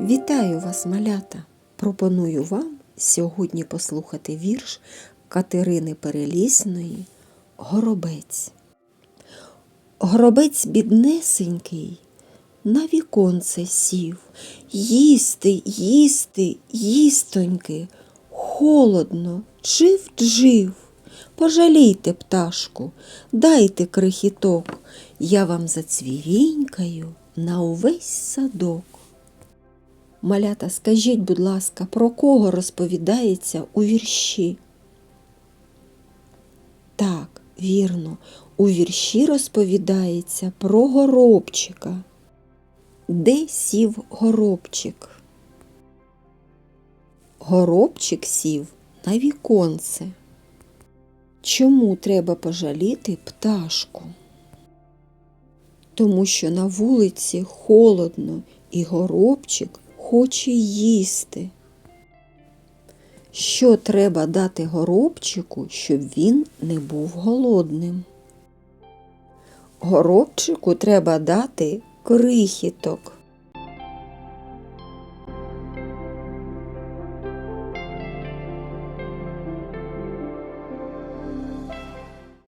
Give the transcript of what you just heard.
Вітаю вас, малята! Пропоную вам сьогодні послухати вірш Катерини Перелісної Горобець. Горобець біднесенький на віконце сів. Їсти, їсти, їстоньки, холодно, джив джив. Пожалійте пташку, дайте крихіток, я вам зацвірінькаю на увесь садок. Малята, скажіть, будь ласка, про кого розповідається у вірші? Так, вірно, у вірші розповідається про горобчика. Де сів горобчик? Горобчик сів на віконце. Чому треба пожаліти пташку? Тому що на вулиці холодно і горобчик хоче їсти. Що треба дати горобчику, щоб він не був голодним? Горобчику треба дати крихіток.